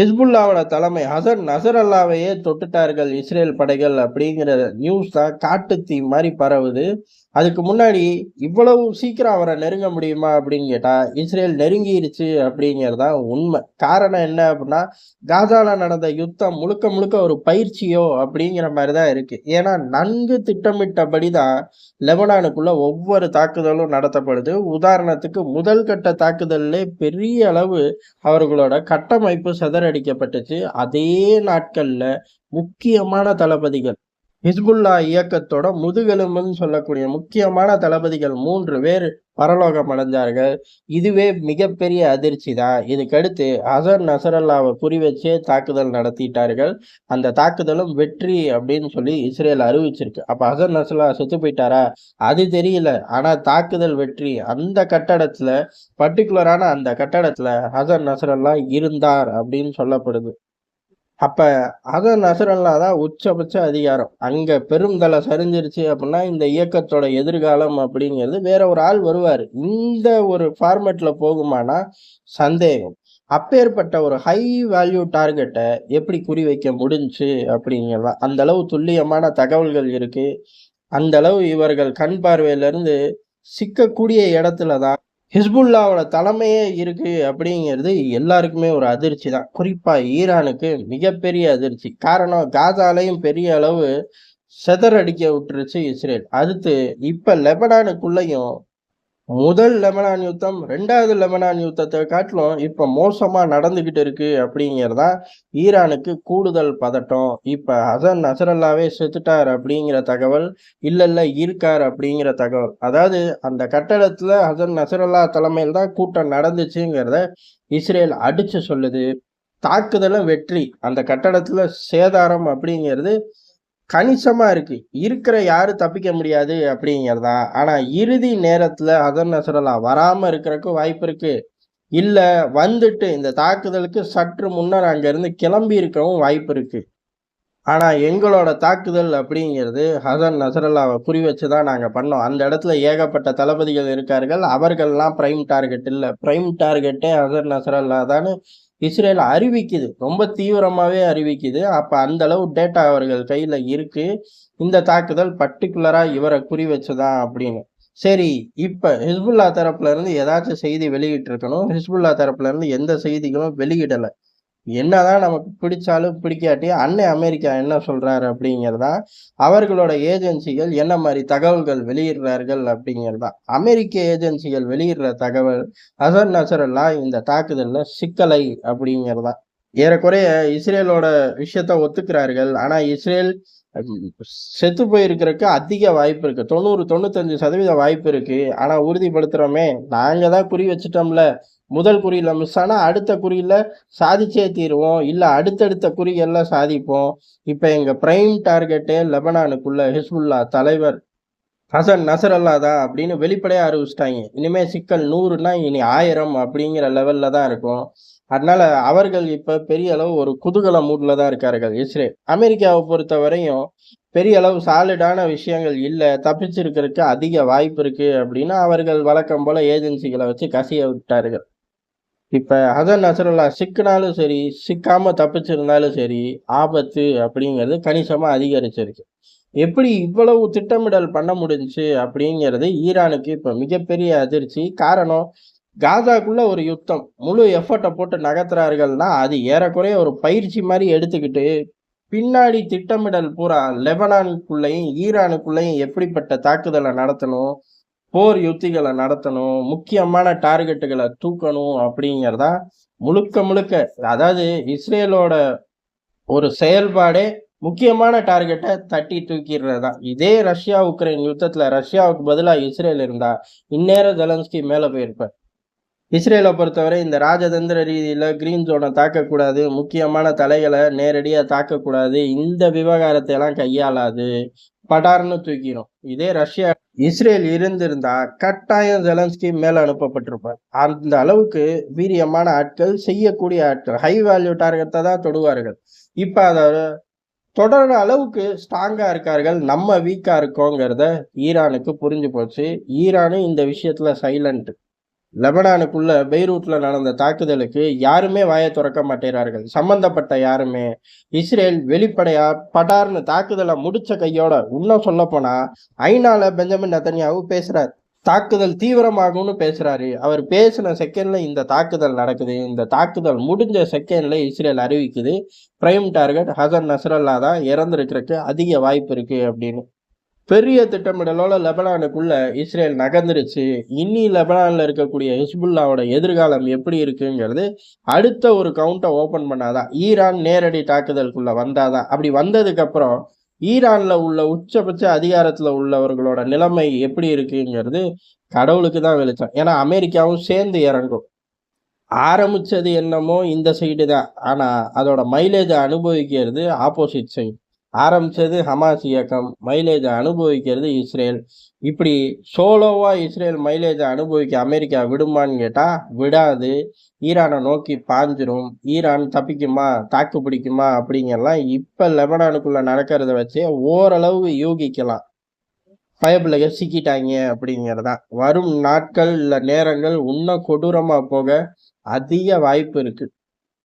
ஹிஸ்புல்லாவோட தலைமை ஹசன் நசரல்லாவையே தொட்டுட்டார்கள் இஸ்ரேல் படைகள் அப்படிங்கிற நியூஸ் தான் காட்டுத்தீ மாதிரி பரவுது. அதுக்கு முன்னாடி இவ்வளவு சீக்கிரம் அவரை நெருங்க முடியுமா அப்படின்னு கேட்டால் இஸ்ரேல் நெருங்கிருச்சு அப்படிங்கிறதான் உண்மை. காரணம் என்ன அப்படின்னா காசாவில் நடந்த யுத்தம் முழுக்க முழுக்க ஒரு பயிற்சியோ அப்படிங்கிற மாதிரி தான் இருக்குது ஏன்னா நன்கு திட்டமிட்டபடி தான் லெபனானுக்குள்ள ஒவ்வொரு தாக்குதலும் நடத்தப்படுது. உதாரணத்துக்கு முதல் கட்ட தாக்குதல்ல பெரிய அளவு அவர்களோட கட்டமைப்பு அடிக்கப்பட்டுச்சு. அதே நாட்களில் முக்கியமான தளபதிகள் ஹிஸ்புல்லா இயக்கத்தோட முதுகெலும்புன்னு சொல்லக்கூடிய முக்கியமான தளபதிகள் மூன்று பேர் பரலோகம் அடைஞ்சார்கள். இதுவே மிகப்பெரிய அதிர்ச்சி தான். இதுக்கடுத்து ஹசன் நசரல்லாவை குறி வச்சே தாக்குதல் நடத்திட்டார்கள். அந்த தாக்குதலும் வெற்றி அப்படின்னு சொல்லி இஸ்ரேல் அறிவிச்சிருக்கு. அப்ப ஹசன் நசரல்லா செத்து போயிட்டாரா? அது தெரியல. ஆனா தாக்குதல் வெற்றி அந்த கட்டடத்துல பர்டிகுலரான அந்த கட்டடத்துல ஹசன் நசரல்லா இருந்தார் அப்படின்னு சொல்லப்படுது. அப்போ ஹசன் நசுரல்லா தான் உச்சபட்ச அதிகாரம். அங்கே பெருந்தலை சரிஞ்சிருச்சு அப்படின்னா இந்த இயக்கத்தோட எதிர்காலம் அப்படிங்கிறது வேற ஒரு ஆள் வருவார். இந்த ஒரு ஃபார்மேட்டில் போகுமானா சந்தேகம். அப்பேற்பட்ட ஒரு ஹை வேல்யூ டார்கெட்டை எப்படி குறி வைக்க முடிஞ்சுச்சு அப்படிங்கிறதா. அந்த அளவு துல்லியமான தகவல்கள் இருக்குது அந்த அளவு இவர்கள் கண் பார்வையிலிருந்து சிக்கக்கூடிய இடத்துல தான் ஹிஸ்புல்லாவோட தலைமையே இருக்குது அப்படிங்கிறது எல்லாருக்குமே ஒரு அதிர்ச்சி தான். குறிப்பாக ஈரானுக்கு மிகப்பெரிய அதிர்ச்சி. காரணம் காசாலையும் பெரிய அளவு செதறடிக்க விட்டுருச்சு இஸ்ரேல். அடுத்து இப்போ லெபனானுக்குள்ளேயும் முதல் லெபனான் யுத்தம் ரெண்டாவது லெபனான் யுத்தத்தை காட்டிலும் இப்போ மோசமாக நடந்துக்கிட்டு இருக்கு அப்படிங்கிறதான் ஈரானுக்கு கூடுதல் பதட்டம். இப்போ ஹசன் நசரல்லாவே செத்துட்டார் அப்படிங்கிற தகவல் இல்லை இல்லை இருக்கார் அப்படிங்கிற தகவல். அதாவது அந்த கட்டடத்தில் ஹசன் நசரல்லா தலைமையில் தான் கூட்டம் நடந்துச்சுங்கிறத இஸ்ரேல் அடித்து சொல்லுது. தாக்குதலும் வெற்றி. அந்த கட்டடத்தில் சேதாரம் அப்படிங்கிறது கணிசமாக இருக்குது இருக்கிற யாரும் தப்பிக்க முடியாது அப்படிங்கிறதா? ஆனால் இறுதி நேரத்தில் அதர் நசரலா வராமல் இருக்கிறக்கு வாய்ப்பு இருக்குது இல்லை வந்துட்டு இந்த தாக்குதலுக்கு சற்று முன்னர் அங்கேருந்து கிளம்பி இருக்கவும் வாய்ப்பு இருக்குது ஆனால் எங்களோட தாக்குதல் அப்படிங்கிறது ஹசன் நசரல்லாவை வச்சு தான் நாங்கள் பண்ணோம். அந்த இடத்துல ஏகப்பட்ட தளபதிகள் இருக்கார்கள். அவர்கள்லாம் ப்ரைம் டார்கெட் இல்லை. ப்ரைம் டார்கெட்டே ஹசன் நசரல்லா தான் இஸ்ரேல் அறிவிக்குது. ரொம்ப தீவிரமாகவே அறிவிக்குது. அப்போ அந்த அளவு டேட்டா அவர்கள் கையில் இருக்கு. இந்த தாக்குதல் பர்டிகுலராக இவரை குறி வச்சுதான் அப்படின்னு. சரி இப்போ ஹிஸ்புல்லா தரப்புல இருந்து ஏதாச்சும் செய்தி வெளியிட்டு இருக்கணும் ஹிஸ்புல்லா தரப்புல இருந்து எந்த செய்திகளும் வெளியிடலை. என்னதான் நமக்கு பிடிச்சாலும் பிடிக்காட்டி அன்னை அமெரிக்கா என்ன சொல்றாரு அப்படிங்கிறதா? அவர்களோட ஏஜென்சிகள் என்ன மாதிரி தகவல்கள் வெளியிடுறார்கள் அப்படிங்கிறதா? அமெரிக்க ஏஜென்சிகள் வெளியிடுற தகவல் அசர் நசரல்லா இந்த தாக்குதல்ல சிக்கலை அப்படிங்கிறதா? ஏறக்குறைய இஸ்ரேலோட விஷயத்த ஒத்துக்கிறார்கள். ஆனா இஸ்ரேல் செத்து போயிருக்கிறதுக்கு அதிக வாய்ப்பு இருக்கு. தொண்ணூறு தொண்ணூத்தஞ்சு சதவீத வாய்ப்பு இருக்கு. ஆனா உறுதிப்படுத்துறோமே நாங்க தான் குறி வச்சுட்டோம்ல. முதல் குறியில மிஸ் ஆனா அடுத்த குறியில சாதிச்சே தீருவோம். இல்ல அடுத்தடுத்த குறியெல்லாம் சாதிப்போம். இப்ப எங்க பிரைம் டார்கெட்டே லெபனானுக்குள்ள ஹிஸ்புல்லா தலைவர் ஹசன் நசரல்லா தான் அப்படின்னு வெளிப்படையாக அறிவிச்சிட்டாங்க. இனிமேல் சிக்கல் நூறுனா இனி ஆயிரம் அப்படிங்கிற லெவலில் தான் இருக்கும். அதனால அவர்கள் இப்ப பெரிய அளவு ஒரு குதூகல மூட்ல தான் இருக்கார்கள். இஸ்ரேல். அமெரிக்காவை பொறுத்த வரையும் பெரிய அளவு சாலிடான விஷயங்கள் இல்லை. தப்பிச்சிருக்கிறதுக்கு அதிக வாய்ப்பு இருக்கு அப்படின்னு அவர்கள் வழக்கம் போல ஏஜென்சிகளை வச்சு கசிய விட்டார்கள். இப்ப ஹசன் நசரல்லா சிக்கினாலும் சரி சிக்காம தப்பிச்சிருந்தாலும் சரி ஆபத்து அப்படிங்கிறது கணிசமா அதிகரிச்சிருக்கு. எப்படி இவ்வளவு திட்டமிடல் பண்ண முடிஞ்சுச்சு அப்படிங்கிறது ஈரானுக்கு இப்ப மிகப்பெரிய அதிர்ச்சி. காரணம் காசாக்குள்ள ஒரு யுத்தம். முழு எஃபர்ட்டை போட்டு நகர்த்துறார்கள்னா அது ஏறக்குறைய ஒரு பயிற்சி மாதிரி எடுத்துக்கிட்டு பின்னாடி திட்டமிடல் பூரா லெபனானுக்குள்ளேயும் ஈரானுக்குள்ளேயும் எப்படிப்பட்ட தாக்குதலை நடத்தணும் போர் யுத்திகளை நடத்தணும் முக்கியமான டார்கெட்டுகளை தூக்கணும் அப்படிங்கிறதா முழுக்க முழுக்க அதாவது இஸ்ரேலோட ஒரு செயல்பாடே முக்கியமான டார்கெட்டை தட்டி தூக்கிடுறது தான். இதே ரஷ்யா உக்ரைன் யுத்தத்தில் ரஷ்யாவுக்கு பதிலாக இஸ்ரேல் இருந்தால் இந்நேரம் ஜெலன்ஸ்கி மேலே போயிருப்பேன் இஸ்ரேலை பொறுத்தவரை இந்த ராஜதந்திர ரீதியில் கிரீன் ஜோனை தாக்கக்கூடாது முக்கியமான தலைகளை நேரடியாக தாக்கக்கூடாது. இந்த விவகாரத்தை எல்லாம் கையாளாது. படார்னு தூக்கிடும் இதே ரஷ்யா இஸ்ரேல் இருந்திருந்தா கட்டாயம் ஜெலன்ஸ்கி மேல அனுப்பப்பட்டிருப்பார். அந்த அளவுக்கு வீரியமான ஆட்கள் செய்யக்கூடிய ஆட்கள் ஹை வேல்யூ டார்கெட்டை தான் தொடுவார்கள். இப்போ அதை தொடர்ற அளவுக்கு ஸ்ட்ராங்கா இருக்கார்கள். நம்ம வீக்கா இருக்கோங்கிறத ஈரானுக்கு புரிஞ்சு போச்சு. ஈரானும் இந்த விஷயத்துல சைலண்ட் லெபனானுக்குள்ள பெய்ரூட்ல நடந்த தாக்குதலுக்கு யாருமே வாயை திறக்க மாட்டேறார்கள். சம்பந்தப்பட்ட யாருமே. இஸ்ரேல் வெளிப்படையா படார்னு தாக்குதலை முடிச்ச கையோட இன்னும் சொல்ல போனா ஐநால பெஞ்சமின் நெத்தன்யாவு பேசுறாரு. தாக்குதல் தீவிரமாகும்னு பேசுறாரு. அவர் பேசின செகண்ட்ல இந்த தாக்குதல் நடக்குது. இந்த தாக்குதல் முடிஞ்ச செகண்ட்ல இஸ்ரேல் அறிவிக்குது. பிரைம் டார்கெட் ஹசன் நஸ்ரல்லா தான் இறந்துருக்கிறதுக்கு அதிக வாய்ப்பு இருக்கு அப்படின்னு. பெரிய திட்டமிடலோட லெபனானுக்குள்ள இஸ்ரேல் நகர்ந்துருச்சு. இன்னி லெபனானில் இருக்கக்கூடிய ஹிஸ்புல்லாவோட எதிர்காலம் எப்படி இருக்குங்கிறது அடுத்த ஒரு கவுண்டை ஓபன் பண்ணாதான் ஈரான் நேரடி தாக்குதலுக்குள்ள வந்தாதான் அப்படி வந்ததுக்கு அப்புறம் ஈரான்ல உள்ள உச்சபட்ச அதிகாரத்துல உள்ளவர்களோட நிலைமை எப்படி இருக்குங்கிறது கடவுளுக்கு தான் வெளிச்சம். ஏன்னா அமெரிக்காவும் சேர்ந்து இறங்கும். ஆரம்பிச்சது என்னமோ இந்த சைடு தான். ஆனா அதோட மைலேஜை அனுபவிக்கிறது ஆப்போசிட் சைடு ஆரம்பிச்சது ஹமாஸ் இயக்கம். மைலேஜை அனுபவிக்கிறது இஸ்ரேல். இப்படி சோலோவாக இஸ்ரேல் மைலேஜை அனுபவிக்க அமெரிக்கா விடுமான்னு கேட்டால் விடாது. ஈரானை நோக்கி பாஞ்சிரும். ஈரான் தப்பிக்குமா? தாக்கு பிடிக்குமா? அப்படிங்கெல்லாம் இப்போ லெபனானுக்குள்ளே நடக்கிறத வச்சே ஓரளவு யூகிக்கலாம். பயப்பிள்ளைக சிக்கிட்டாங்க அப்படிங்கிறதான் வரும் நாட்கள் இல்லை நேரங்கள் இன்னும் கொடூரமாக போக அதிக வாய்ப்பு இருக்குது